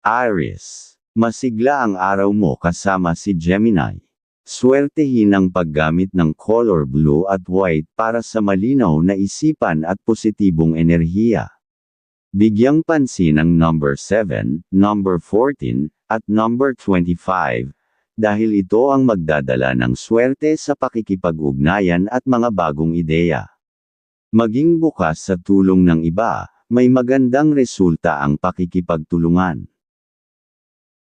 Aries. Masigla ang araw mo kasama si Gemini. Swertehin ang paggamit ng color blue at white para sa malinaw na isipan at positibong enerhiya. Bigyang pansin ang number 7, number 14, at number 25, dahil ito ang magdadala ng swerte sa pakikipag-ugnayan at mga bagong ideya. Maging bukas sa tulong ng iba, may magandang resulta ang pakikipagtulungan.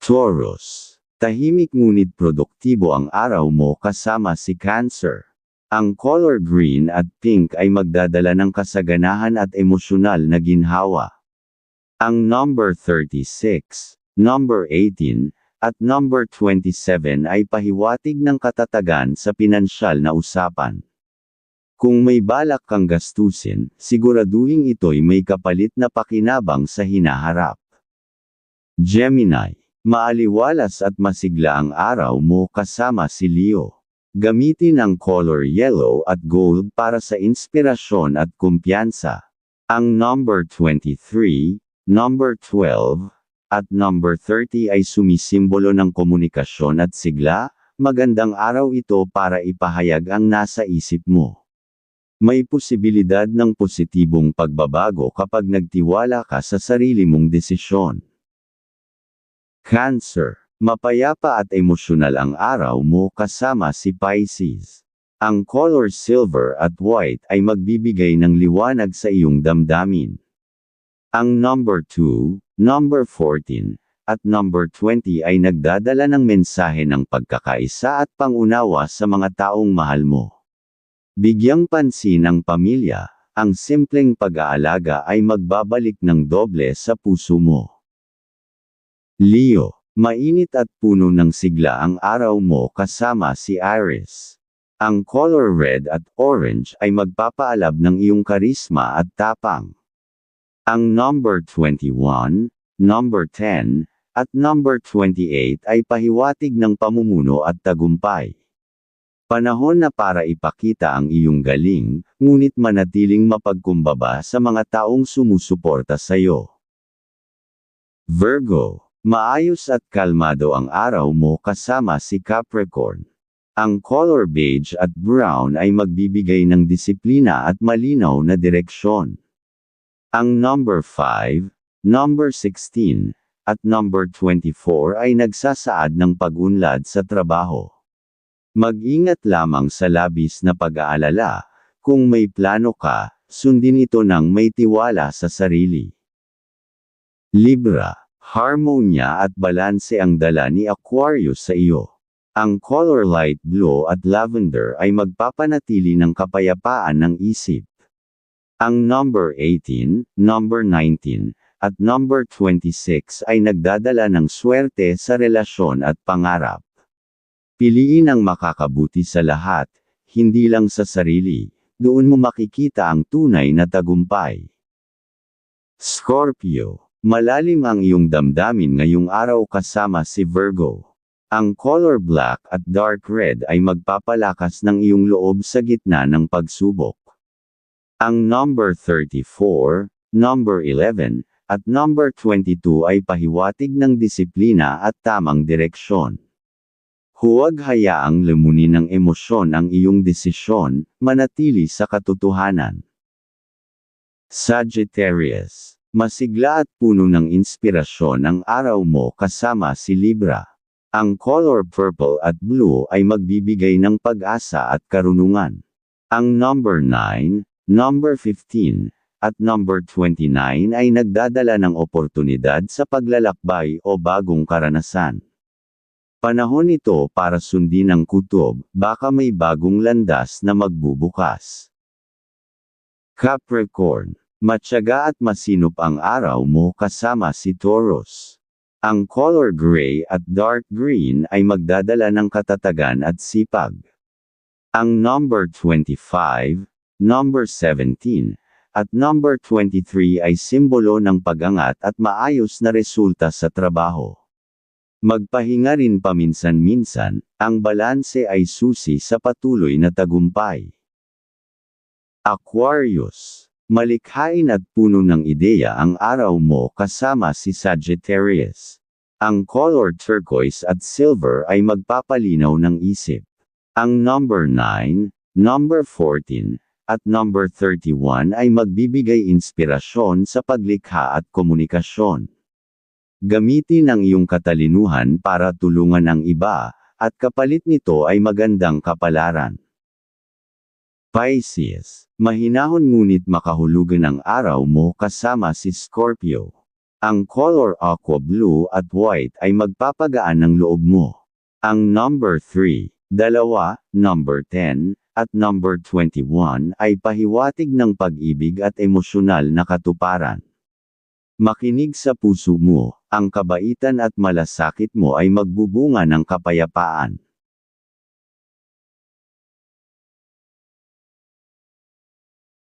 Taurus. Tahimik ngunit produktibo ang araw mo kasama si Cancer. Ang color green at pink ay magdadala ng kasaganahan at emosyonal na ginhawa. Ang number 36, number 18, at number 27 ay pahiwatig ng katatagan sa pinansyal na usapan. Kung may balak kang gastusin, siguraduhin ito'y may kapalit na pakinabang sa hinaharap. Gemini Maaliwalas at masigla ang araw mo kasama si Leo. Gamitin ang color yellow at gold para sa inspirasyon at kumpiyansa. Ang number 23, number 12, at number 30 ay sumisimbolo ng komunikasyon at sigla, magandang araw ito para ipahayag ang nasa isip mo. May posibilidad ng positibong pagbabago kapag nagtiwala ka sa sarili mong desisyon. Cancer. Mapayapa at emosyonal ang araw mo kasama si Pisces. Ang color silver at white ay magbibigay ng liwanag sa iyong damdamin. Ang number 2, number 14, at number 20 ay nagdadala ng mensahe ng pagkakaisa at pangunawa sa mga taong mahal mo. Bigyang pansin ang pamilya, ang simpleng pag-aalaga ay magbabalik ng doble sa puso mo. Leo, mainit at puno ng sigla ang araw mo kasama si Iris. Ang color red at orange ay magpapaalab ng iyong karisma at tapang. Ang number 21, number 10, at number 28 ay pahiwatig ng pamumuno at tagumpay. Panahon na para ipakita ang iyong galing, ngunit manatiling mapagkumbaba sa mga taong sumusuporta sa iyo. Virgo Maayos at kalmado ang araw mo kasama si Capricorn. Ang color beige at brown ay magbibigay ng disiplina at malinaw na direksyon. Ang number 5, number 16, at number 24 ay nagsasaad ng pag-unlad sa trabaho. Mag-ingat lamang sa labis na pag-aalala, kung may plano ka, sundin ito ng may tiwala sa sarili. Libra Harmonya at balanse ang dala ni Aquarius sa iyo. Ang color light blue at lavender ay magpapanatili ng kapayapaan ng isip. Ang number 18, number 19, at number 26 ay nagdadala ng swerte sa relasyon at pangarap. Piliin ang makakabuti sa lahat, hindi lang sa sarili, doon mo makikita ang tunay na tagumpay. Scorpio Malalim ang iyong damdamin ngayong araw kasama si Virgo. Ang color black at dark red ay magpapalakas ng iyong loob sa gitna ng pagsubok. Ang number 34, number 11, at number 22 ay pahiwatig ng disiplina at tamang direksyon. Huwag hayaang lemunin ng emosyon ang iyong desisyon, manatili sa katotohanan. Sagittarius Masigla at puno ng inspirasyon ang araw mo kasama si Libra. Ang color purple at blue ay magbibigay ng pag-asa at karunungan. Ang number 9, number 15, at number 29 ay nagdadala ng oportunidad sa paglalakbay o bagong karanasan. Panahon ito para sundin ang kutob, baka may bagong landas na magbubukas. Capricorn Matyaga at masinop ang araw mo kasama si Taurus. Ang color gray at dark green ay magdadala ng katatagan at sipag. Ang number 25, number 17, at number 23 ay simbolo ng pagangat at maayos na resulta sa trabaho. Magpahinga rin paminsan-minsan, ang balanse ay susi sa patuloy na tagumpay. Aquarius Malikhain at puno ng ideya ang araw mo kasama si Sagittarius. Ang color turquoise at silver ay magpapalinaw ng isip. Ang number 9, number 14, at number 31 ay magbibigay inspirasyon sa paglikha at komunikasyon. Gamitin ang iyong katalinuhan para tulungan ang iba, at kapalit nito ay magandang kapalaran. Pisces, mahinahon ngunit makahulugan ang araw mo kasama si Scorpio. Ang color aqua blue at white ay magpapagaan ng loob mo. Ang number 3, dalawa, number 10, at number 21 ay pahiwatig ng pag-ibig at emosyonal na katuparan. Makinig sa puso mo, ang kabaitan at malasakit mo ay magbubunga ng kapayapaan.